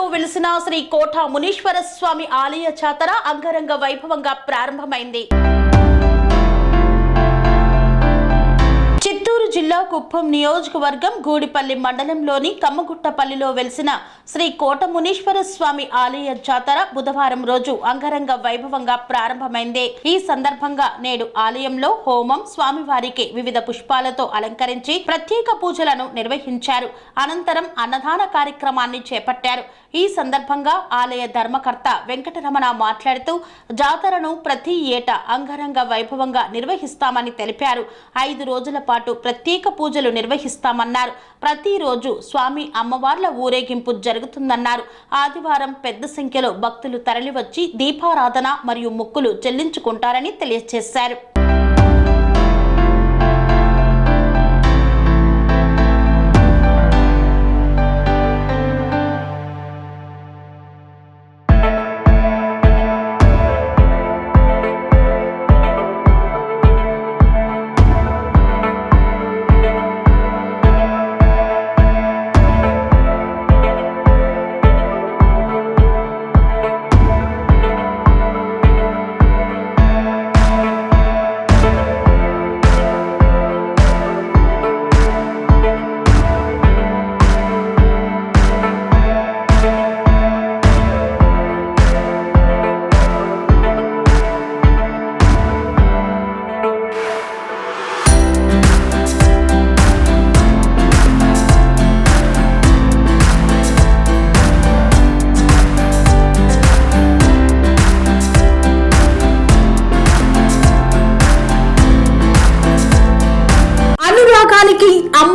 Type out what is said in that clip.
తిరుపతిలో వెలిసిన శ్రీ కోట మునీశ్వర స్వామి ఆలయ జాతర అంగరంగ వైభవంగా ప్రారంభమైంది. కుప్పం నియోజకవర్గం గూడిపల్లి మండలంలోని కమ్మగుట్టపల్లిలో వెలిసిన శ్రీ కోట మునీశ్వర స్వామి ఆలయ జాతర బుధవారం రోజు అంగరంగ వైభవంగా ప్రారంభమైంది. ఈ సందర్భంగా నేడు ఆలయంలో హోమం స్వామివారికి వివిధ పుష్పాలతో అలంకరించి ప్రత్యేక పూజలను నిర్వహించారు. అనంతరం అన్నదాన కార్యక్రమాన్ని చేపట్టారు. ఈ సందర్భంగా ఆలయ ధర్మకర్త వెంకటరమణ మాట్లాడుతూ జాతరను ప్రతి ఏటా అంగరంగ వైభవంగా నిర్వహిస్తామని తెలిపారు. ఐదు రోజుల పాటు ప్రత్యేక పూజ పూజలు నిర్వహిస్తామన్నారు. ప్రతిరోజు స్వామి అమ్మవార్ల ఊరేగింపు జరుగుతుందన్నారు. ఆదివారం పెద్ద సంఖ్యలో భక్తులు తరలివచ్చి దీపారాధన మరియు మొక్కులు చెల్లించుకుంటారని తెలియజేశారు.